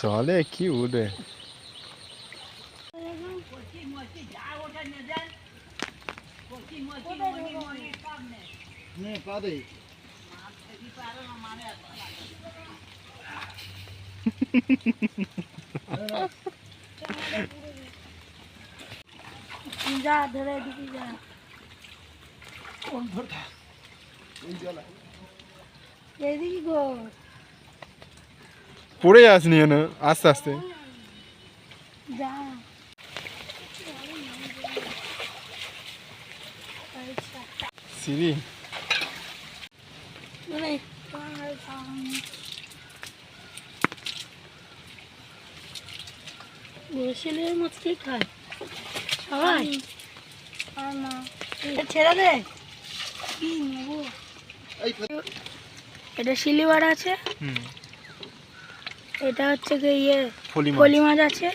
জলে কি উঠে নে যা ধরে যা কোন গো পড়ে আসনি কেন আস্তে আস্তে। যা। সিঁড়ি। মানে বসিলের মাছ কি খায়? সবাই। এটা ছেড়ে দে। শিলিবার আছে। এটা হচ্ছে কি ইয়ে ফলি মাছ। আছে।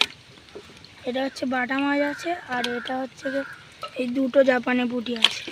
এটা হচ্ছে বাটা মাছ আছে। আর এটা হচ্ছে এই দুটো জাপানে পুঁটি আছে।